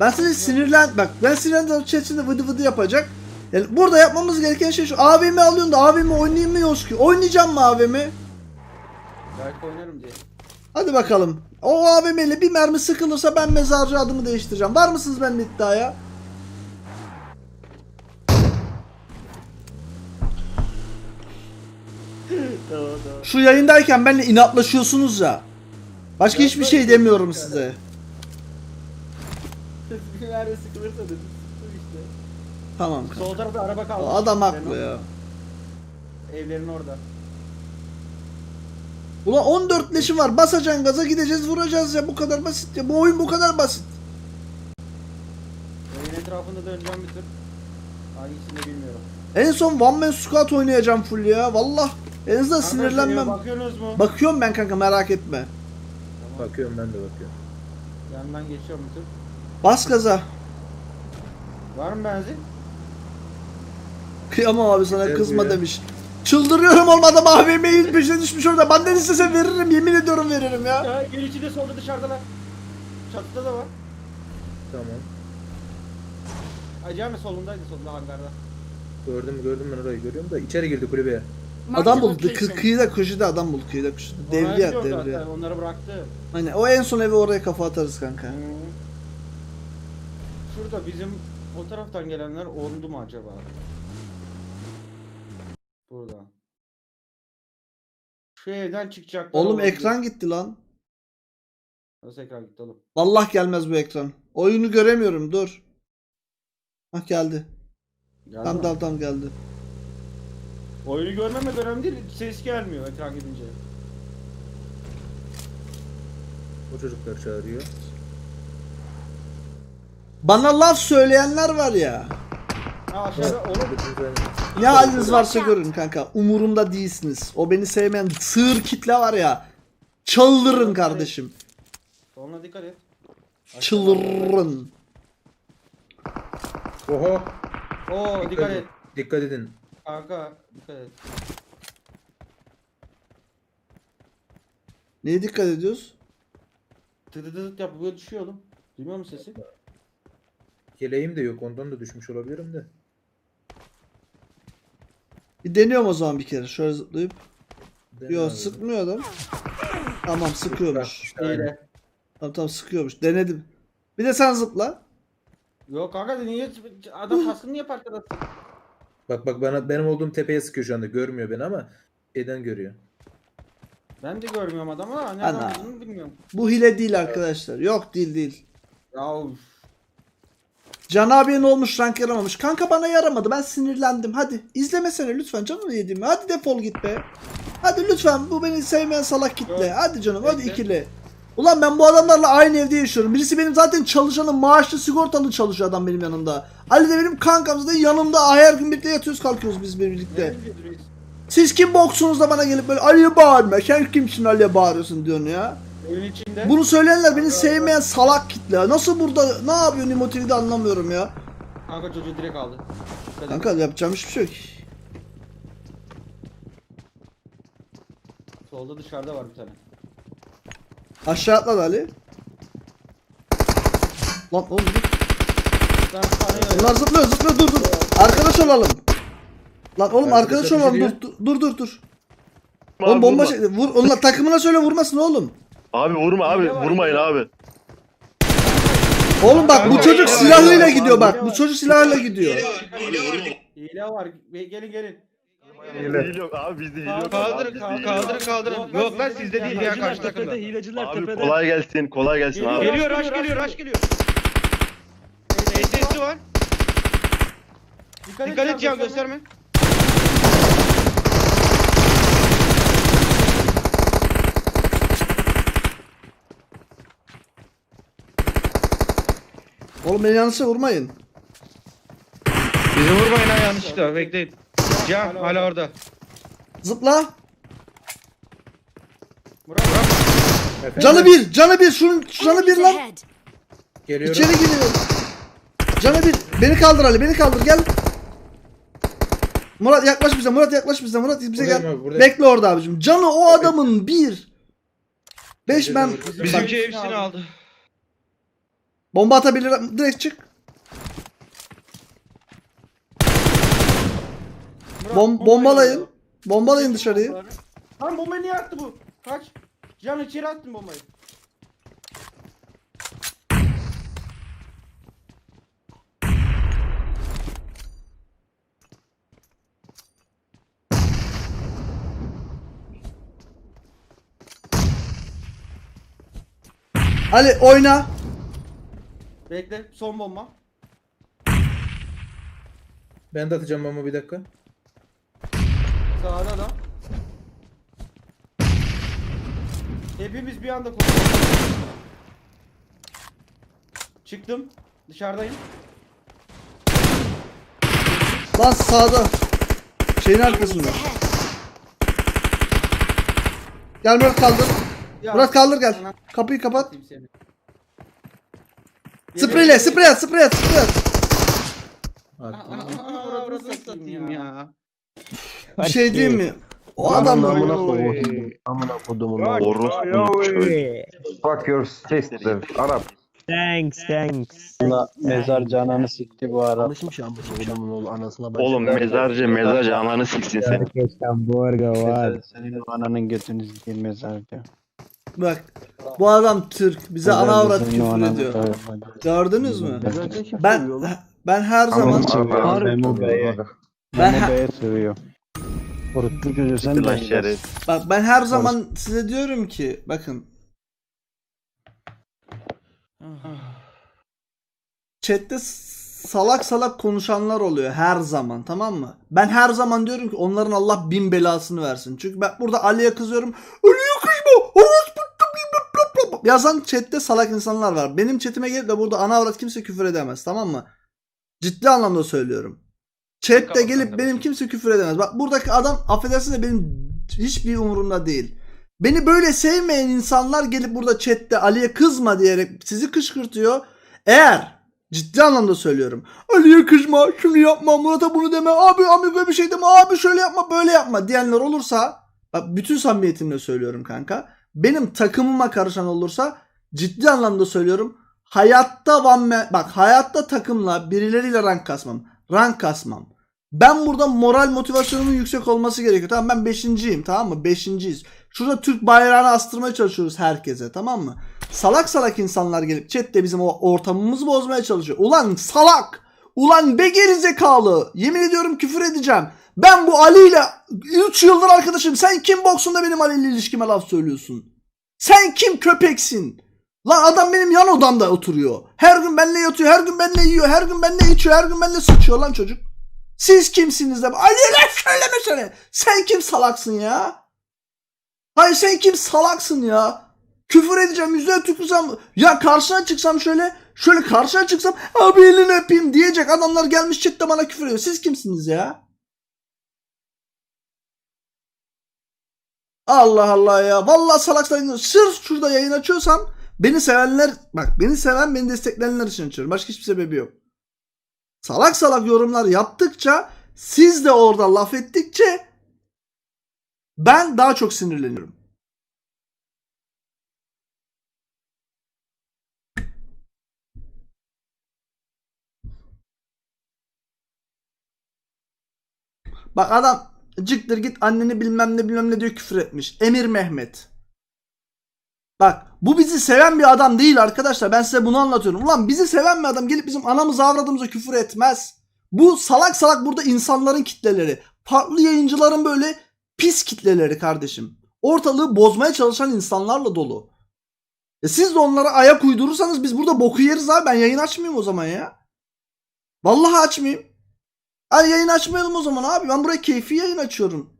Ben size sinirlen... Bak ben sinirlendim chatinde vıdı vıdı yapacak. Yani burada yapmamız gereken şey şu. AVM alıyorsun da AVM oynayayım mı Yoski? Oynayacağım mı AVM? Belki oynarım diye. Hadi bakalım. O AVM ile bir mermi sıkılırsa ben mezarcı adımı değiştireceğim. Var mısınız benimle iddiaya? Şu yayındayken benimle inatlaşıyorsunuz ya. Başka hiçbir şey demiyorum size. Bir mermi sıkılırsa dedim. Sıktım işte. Tamam. kanka. Sol tarafta araba kaldı. Adam haklı ya. Evlerin orada. Ulan 14 leşim var. Basacaksın gaza gideceğiz vuracağız ya. Bu kadar basit ya. Bu oyun bu kadar basit. Evin etrafında döneceğim bir tur. Hangisini bilmiyorum. En son One Man Squad oynayacağım full ya. Vallah. En azından Kanka, sinirlenmem. geliyor, Bakıyorsunuz mu? Bakıyorum ben kanka merak etme. Tamam. Bakıyorum ben de bakıyorum. Yandan geçiyorum bir tur. Bas gaza. Var mı benzin? Kıyamam abi sana Güzel kızma ya. demiş. Çıldırıyorum olmadım AVM'yi peşine düşmüş orada. Ben de istesem veririm yemin ediyorum veririm ya. Ya gün içinde solda dışarıdalar. Çatıda da var. Tamam. Acaba mi solundaydı solunda hangarda. Gördüm gördüm ben orayı görüyorum da içeri girdi kulübeye. Adam buldu. Kı kıyıda köşede adam buldu. Kıyıda köşede. Devriye Onlar at devriye. Onları bıraktı. Hani o en son evi oraya kafa atarız kanka. Hmm. Şurada bizim o taraftan gelenler oldu mu acaba? Burada. Şu evden çıkacaklar. Oğlum olabilir. ekran gitti lan. Nasıl ekran gitti oğlum? Vallahi gelmez bu ekran. Oyunu göremiyorum dur. Hah geldi. Geldi Tamam mi? tamam tamam geldi. Oyunu görmemek önemli değil. Ses gelmiyor ekran gidince. O çocuklar çağırıyor. Bana laf söyleyenler var ya. Ha aşağıda Ne haliniz varsa görün kanka. Umurumda değilsiniz. O beni sevmeyen sığır kitle var ya. Çıldırın kardeşim. Soluna dikkat et. Çıldırın. Oho. Oo dikkat et. Dikkat edin. Kanka dikkat et. Neye dikkat ediyoruz? Tıt tıt yapıp böyle düşüyor oğlum. Duymuyor musun sesi? Yeleğim de yok ondan da düşmüş olabilirim de. Bir deniyorum o zaman bir kere. Şöyle zıplayıp. Dene Yok abi. sıkmıyor adam. Tamam sıkıyormuş. İyi Tamam tamam sıkıyormuş. Denedim. Bir de sen zıpla. Yok kanka niye adam kaskını niye parçalattı? Bak bak bana benim olduğum tepeye sıkıyor şu anda. Görmüyor beni ama şeyden görüyor. Ben de görmüyorum adamı ama nereden Ana. bulduğunu bilmiyorum. Bu hile değil arkadaşlar. Yok değil değil. Ya uf. Can abiye ne olmuş rank yaramamış. Kanka bana yaramadı ben sinirlendim. Hadi izlemesene lütfen canını yedim. Hadi defol git be. Hadi lütfen bu beni sevmeyen salak kitle. Hadi canım hadi ikili. Ulan ben bu adamlarla aynı evde yaşıyorum. Birisi benim zaten çalışanım maaşlı sigortalı çalışıyor adam benim yanımda. Ali de benim kankamız da yanımda her gün birlikte yatıyoruz kalkıyoruz biz birlikte. Siz kim boksunuz da bana gelip böyle Ali'ye bağırma. Sen kimsin Ali'ye bağırıyorsun diyorsun ya. İçinde. Bunu söyleyenler beni sevmeyen salak kitle. Nasıl burada ne yapıyor Nimotiv'i de anlamıyorum ya. Kanka çocuğu direkt aldı. Dikkat. Kanka yapacağım hiçbir şey yok. Solda dışarıda var bir tane. Aşağı atladı Ali. Lan oğlum dur. Ben. Bunlar zıplıyor zıplıyor dur dur. Arkadaş olalım. Lan oğlum arkadaş Arkadaşlar olalım dur düşürüyor. dur dur dur. dur. Oğlum bomba şey vur onunla takımına söyle vurmasın oğlum. Abi vurma abi vurmayın abi. Oğlum bak bu çocuk silahıyla gidiyor bak. Bu çocuk silahıyla gidiyor. Hile var. Be- Gelin gelin. Hile yok abi bizde hile yok. Kaldır, Abi, bizde kaldır, hile yok. kaldır, kaldırın. Yok, lan sizde değil ya karşı takımda. Tepede hileciler Abi tepede. kolay gelsin kolay gelsin abi. Geliyor Rush geliyor, rush geliyor. SS'i var. Dikkat et Cihan gösterme. Oğlum beni yanlışa vurmayın. Bizi vurmayın ha yanlışlıkla bekleyin. Cihan hala orada. Zıpla. Murat. Efendim? Canı bir. Canı bir. Şunun canı bir lan. Geliyorum. İçeri giriyor. Canı bir. Beni kaldır Ali. Beni kaldır gel. Murat yaklaş bize. Murat yaklaş bize. Murat bize Buradayım gel. abi, buradayım. Bekle orada abicim. Canı o adamın bir. Beş ben. Bizimki hepsini aldı. Bomba atabilirim. Direkt çık. Murat, Bom bombalayın. Bombalayın dışarıyı. Lan bombayı niye attı bu? Kaç. Can içeri attın bombayı. Ali oyna. Bekle son bomba. Ben de atacağım ama bir dakika. Sağda da. Hepimiz bir anda koşuyoruz. Çıktım. Dışarıdayım. Lan sağda. Şeyin arkasında. Gel Murat kaldır. Ya, Murat kaldır gel. Kapıyı kapat. Seni. Spreyle, sprey at, sprey at, sprey at. Orası satayım ya. Bir şey diyeyim mi? O adam Amına koyayım. Amına kodumun. Fuck your sister. Arap. Thanks, thanks. Buna mezar cananı sikti bu ara. Alışmış ya bu kodumun oğlu anasına bak. Oğlum mezarcı mezarcı ananı siksin seni. Herkesten burga var. Senin ananın götünü sikeyim mezarcı. Bak. Bu adam Türk. Bize ana avrat küfür ediyor. Gördünüz mü? Ben seviyor ben her zaman. Memo Bey'e. Ben Memo Bey'e. Orospu çocuğu sen de bak ben her zaman size diyorum ki bakın chatte salak salak konuşanlar oluyor her zaman tamam mı? Ben her zaman diyorum ki onların Allah bin belasını versin. Çünkü ben burada Ali'ye kızıyorum. Ali'ye kızma. Orospu Yazan chatte salak insanlar var. Benim chatime gelip de burada ana avrat kimse küfür edemez tamam mı? Ciddi anlamda söylüyorum. Chatte gelip benim kimse küfür edemez. Bak buradaki adam affedersin de benim hiçbir umurumda değil. Beni böyle sevmeyen insanlar gelip burada chatte Ali'ye kızma diyerek sizi kışkırtıyor. Eğer ciddi anlamda söylüyorum. Ali'ye kızma, şunu yapma, Murat'a bunu deme, abi amigo bir şey deme, abi şöyle yapma, böyle yapma diyenler olursa bak bütün samimiyetimle söylüyorum kanka. Benim takımıma karışan olursa ciddi anlamda söylüyorum. Hayatta man- bak hayatta takımla birileriyle rank kasmam. Rank kasmam. Ben burada moral motivasyonumun yüksek olması gerekiyor. Tamam ben beşinciyim tamam mı? Beşinciyiz. Şurada Türk bayrağını astırmaya çalışıyoruz herkese tamam mı? Salak salak insanlar gelip chatte bizim o ortamımızı bozmaya çalışıyor. Ulan salak! Ulan be gerizekalı! Yemin ediyorum küfür edeceğim. Ben bu Ali ile 3 yıldır arkadaşım. Sen kim boksunda benim Ali ile ilişkime laf söylüyorsun? Sen kim köpeksin? Lan adam benim yan odamda oturuyor. Her gün benimle yatıyor, her gün benimle yiyor, her gün benimle içiyor, her gün benimle sıçıyor lan çocuk. Siz kimsiniz de? Ali'yle söylemesene. Sen kim salaksın ya? Hayır sen kim salaksın ya? Küfür edeceğim, yüzüne tükürsem. Ya karşına çıksam şöyle, şöyle karşına çıksam abi elini öpeyim diyecek adamlar gelmiş chatte bana küfür ediyor. Siz kimsiniz ya? Allah Allah ya. Vallahi salak salak. Sırf şurada yayın açıyorsam beni sevenler bak beni seven beni destekleyenler için açıyorum. Başka hiçbir sebebi yok. Salak salak yorumlar yaptıkça siz de orada laf ettikçe ben daha çok sinirleniyorum. Bak adam cıktır git anneni bilmem ne bilmem ne diyor küfür etmiş. Emir Mehmet. Bak bu bizi seven bir adam değil arkadaşlar. Ben size bunu anlatıyorum. Ulan bizi seven bir adam gelip bizim anamızı avradımıza küfür etmez. Bu salak salak burada insanların kitleleri. Farklı yayıncıların böyle pis kitleleri kardeşim. Ortalığı bozmaya çalışan insanlarla dolu. E siz de onlara ayak uydurursanız biz burada boku yeriz abi. Ben yayın açmayayım o zaman ya. Vallahi açmayayım. Ay yayın açmayalım o zaman abi. Ben buraya keyfi yayın açıyorum.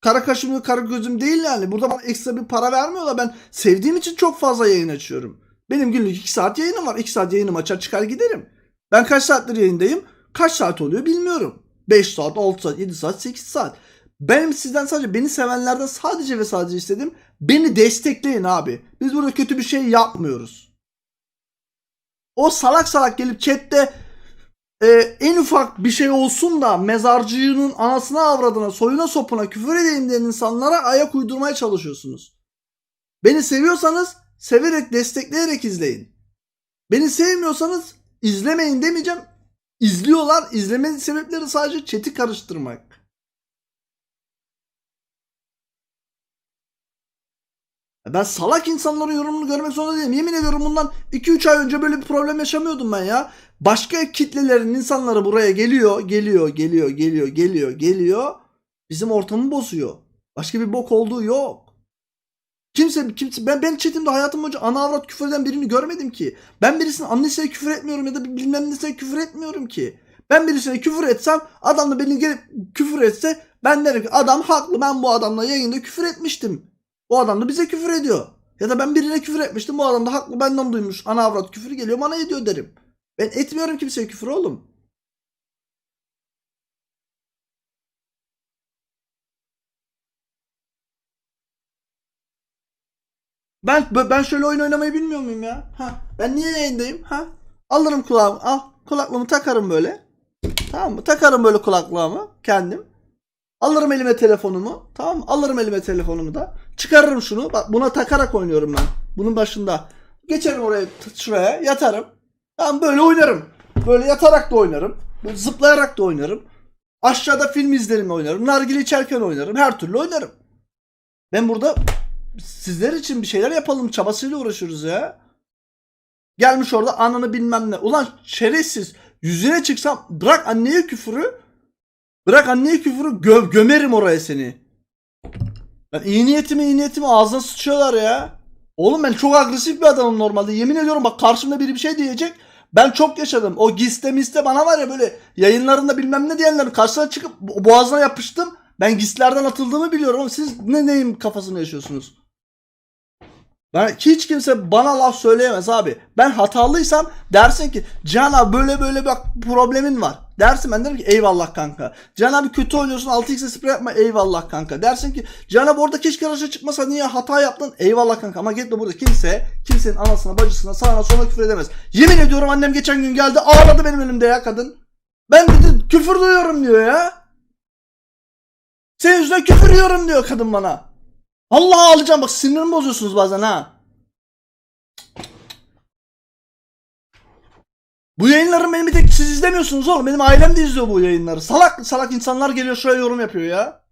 Kara kaşımlı kara gözüm değil yani. Burada bana ekstra bir para vermiyorlar. Ben sevdiğim için çok fazla yayın açıyorum. Benim günlük 2 saat yayınım var. 2 saat yayınım açar çıkar giderim. Ben kaç saattir yayındayım? Kaç saat oluyor bilmiyorum. 5 saat, 6 saat, 7 saat, 8 saat. Benim sizden sadece beni sevenlerden sadece ve sadece istedim. Beni destekleyin abi. Biz burada kötü bir şey yapmıyoruz. O salak salak gelip chatte e, en ufak bir şey olsun da mezarcının anasına avradına soyuna sopuna küfür edeyim diyen insanlara ayak uydurmaya çalışıyorsunuz. Beni seviyorsanız severek destekleyerek izleyin. Beni sevmiyorsanız izlemeyin demeyeceğim. İzliyorlar. İzleme sebepleri sadece chat'i karıştırmak. Ben salak insanların yorumunu görmek zorunda değilim. Yemin ediyorum bundan 2-3 ay önce böyle bir problem yaşamıyordum ben ya. Başka kitlelerin insanları buraya geliyor, geliyor, geliyor, geliyor, geliyor, geliyor. Bizim ortamı bozuyor. Başka bir bok olduğu yok. Kimse kimse ben ben chatimde hayatım boyunca ana avrat küfür eden birini görmedim ki. Ben birisinin annesine küfür etmiyorum ya da bilmem nesine küfür etmiyorum ki. Ben birisine küfür etsem adam da beni gelip küfür etse ben derim ki adam haklı ben bu adamla yayında küfür etmiştim. O adam da bize küfür ediyor. Ya da ben birine küfür etmiştim bu adam da haklı benden duymuş ana avrat küfür geliyor bana ediyor derim. Ben etmiyorum kimseye küfür oğlum. Ben ben şöyle oyun oynamayı bilmiyor muyum ya? Ha, ben niye yayındayım? Ha? Alırım kulağımı. Al kulaklığımı takarım böyle. Tamam mı? Takarım böyle kulaklığımı kendim. Alırım elime telefonumu. Tamam mı? Alırım elime telefonumu da. Çıkarırım şunu. Bak buna takarak oynuyorum ben. Bunun başında. Geçerim oraya şuraya yatarım. Tamam böyle oynarım. Böyle yatarak da oynarım. Böyle zıplayarak da oynarım. Aşağıda film izlerim oynarım. Nargile içerken oynarım. Her türlü oynarım. Ben burada sizler için bir şeyler yapalım çabasıyla uğraşıyoruz ya. Gelmiş orada ananı bilmem ne. Ulan şerefsiz. Yüzüne çıksam bırak anneye küfürü. Bırak anneye küfürü gö- gömerim oraya seni. Ben iyi niyetimi iyi niyetimi ağzına sıçıyorlar ya. Oğlum ben çok agresif bir adamım normalde. Yemin ediyorum bak karşımda biri bir şey diyecek. Ben çok yaşadım. O giste miste bana var ya böyle yayınlarında bilmem ne diyenlerin karşısına çıkıp bo- boğazına yapıştım. Ben gistlerden atıldığımı biliyorum siz ne neyim kafasını yaşıyorsunuz? Ben hiç kimse bana laf söyleyemez abi. Ben hatalıysam dersin ki Can abi böyle böyle bak problemin var. Dersin ben derim ki eyvallah kanka. Can abi kötü oynuyorsun 6x'e sprey yapma eyvallah kanka. Dersin ki Can abi orada keşke raşa çıkmasa niye hata yaptın eyvallah kanka. Ama gitme burada kimse kimsenin anasına bacısına sağına soluna küfür edemez. Yemin ediyorum annem geçen gün geldi ağladı benim önümde ya kadın. Ben dedi küfür duyuyorum diyor ya. Senin yüzünden küfür yiyorum diyor kadın bana. Allah ağlayacağım bak sinirimi bozuyorsunuz bazen ha. Bu yayınları benim bir tek siz izlemiyorsunuz oğlum. Benim ailem de izliyor bu yayınları. Salak salak insanlar geliyor şuraya yorum yapıyor ya.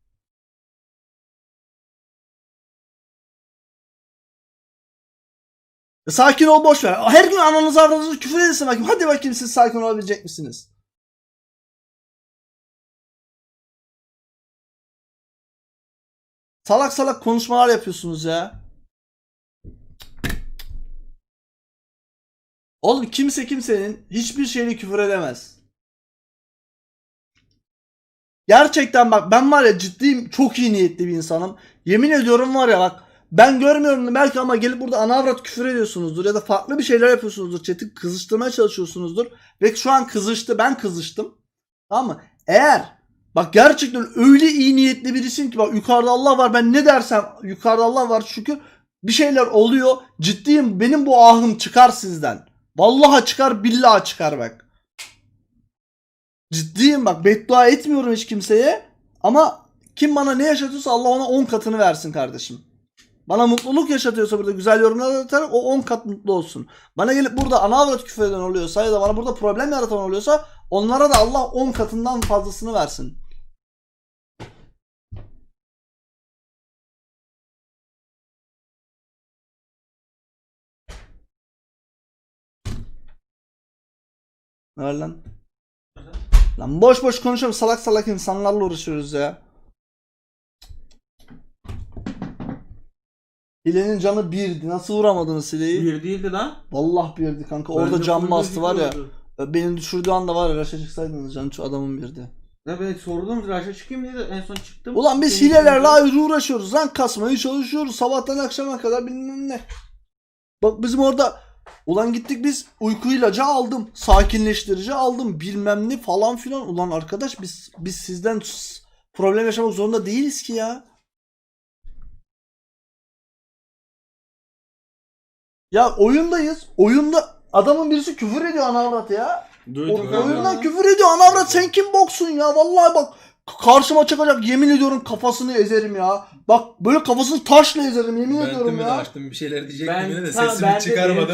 E, Sakin ol boş ver. Her gün ananızı avradınızı küfür edilsin bakayım. Hadi bakayım siz sakin olabilecek misiniz? Salak salak konuşmalar yapıyorsunuz ya. Oğlum kimse kimsenin hiçbir şeyine küfür edemez. Gerçekten bak ben var ya ciddiyim çok iyi niyetli bir insanım. Yemin ediyorum var ya bak ben görmüyorum belki ama gelip burada ana avrat küfür ediyorsunuzdur ya da farklı bir şeyler yapıyorsunuzdur. Chat'i kızıştırmaya çalışıyorsunuzdur. Ve şu an kızıştı ben kızıştım. Tamam mı? Eğer bak gerçekten öyle iyi niyetli birisin ki bak yukarıda Allah var ben ne dersem yukarıda Allah var şükür bir şeyler oluyor. Ciddiyim benim bu ahım çıkar sizden. Vallahi çıkar billahi çıkar bak. Ciddiyim bak beddua etmiyorum hiç kimseye. Ama kim bana ne yaşatıyorsa Allah ona 10 katını versin kardeşim. Bana mutluluk yaşatıyorsa burada güzel yorumlar atarak o 10 kat mutlu olsun. Bana gelip burada ana avrat küfür eden oluyorsa ya da bana burada problem yaratan oluyorsa onlara da Allah 10 katından fazlasını versin. Ne var lan? Lan boş boş konuşuyorum salak salak insanlarla uğraşıyoruz ya. Hile'nin canı birdi. Nasıl vuramadınız Hile'yi? Bir değildi lan. Vallahi birdi kanka. Orada Bence can full bastı var ya. gözüküyordu. Beni düşürdüğü anda var ya Raş'a çıksaydınız canı şu adamın birdi. Ya ben sordum Raş'a çıkayım diye de en son çıktım. Ulan biz Senin hilelerle yüzünden- ayrı uğraşıyoruz. Lan kasmaya çalışıyoruz. Sabahtan akşama kadar bilmem ne. Bak bizim orada ulan gittik biz uyku ilacı aldım. Sakinleştirici aldım. Bilmem ne falan filan. Ulan arkadaş biz biz sizden problem yaşamak zorunda değiliz ki ya. Ya oyundayız. Oyunda adamın birisi küfür ediyor ana avrat ya. O, Duydum oyundan küfür ediyor ana avrat sen kim boksun ya vallahi bak karşıma çıkacak yemin ediyorum kafasını ezerim ya. Bak böyle kafasını taşla ezerim yemin ediyorum ya. açtım bir şeyler diyecektim Ben- yine de sesimi ben de çıkarmadım.